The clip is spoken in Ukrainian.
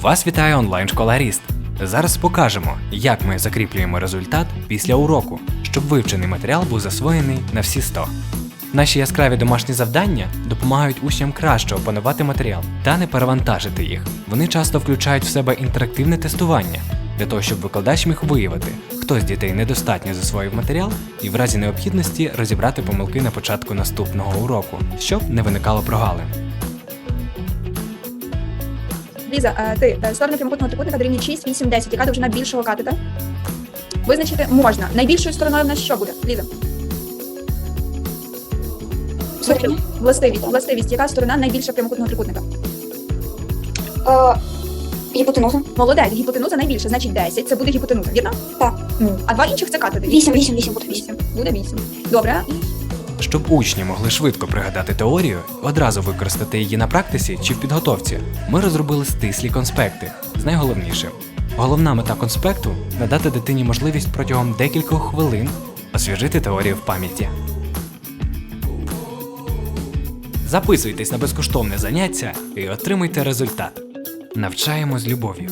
Вас вітає онлайн-школа Ріст. Зараз покажемо, як ми закріплюємо результат після уроку, щоб вивчений матеріал був засвоєний на всі 100. Наші яскраві домашні завдання допомагають учням краще опанувати матеріал та не перевантажити їх. Вони часто включають в себе інтерактивне тестування для того, щоб викладач міг виявити, хто з дітей недостатньо засвоїв матеріал, і в разі необхідності розібрати помилки на початку наступного уроку, щоб не виникало прогалин. Ліза, е, ти е, сторони прямокутного трикутника дорівнює 6, 8, 10. Яка довжина більшого катета? Визначити можна. Найбільшою стороною в нас що буде? Ліза? Властивість. Властивість. Яка сторона найбільша прямокутного трикутника? Е, гіпотенуза. Молодець. Гіпотенуза найбільша, значить 10. Це буде гіпотенуза, вірно? Так. Ну, а два інших це катети. 8, 8, 8 буде 8. 8. Буде 8. Добре. Щоб учні могли швидко пригадати теорію, одразу використати її на практиці чи в підготовці, ми розробили стислі конспекти з найголовнішим. Головна мета конспекту надати дитині можливість протягом декількох хвилин освіжити теорію в пам'яті. Записуйтесь на безкоштовне заняття і отримуйте результат. Навчаємо з любов'ю.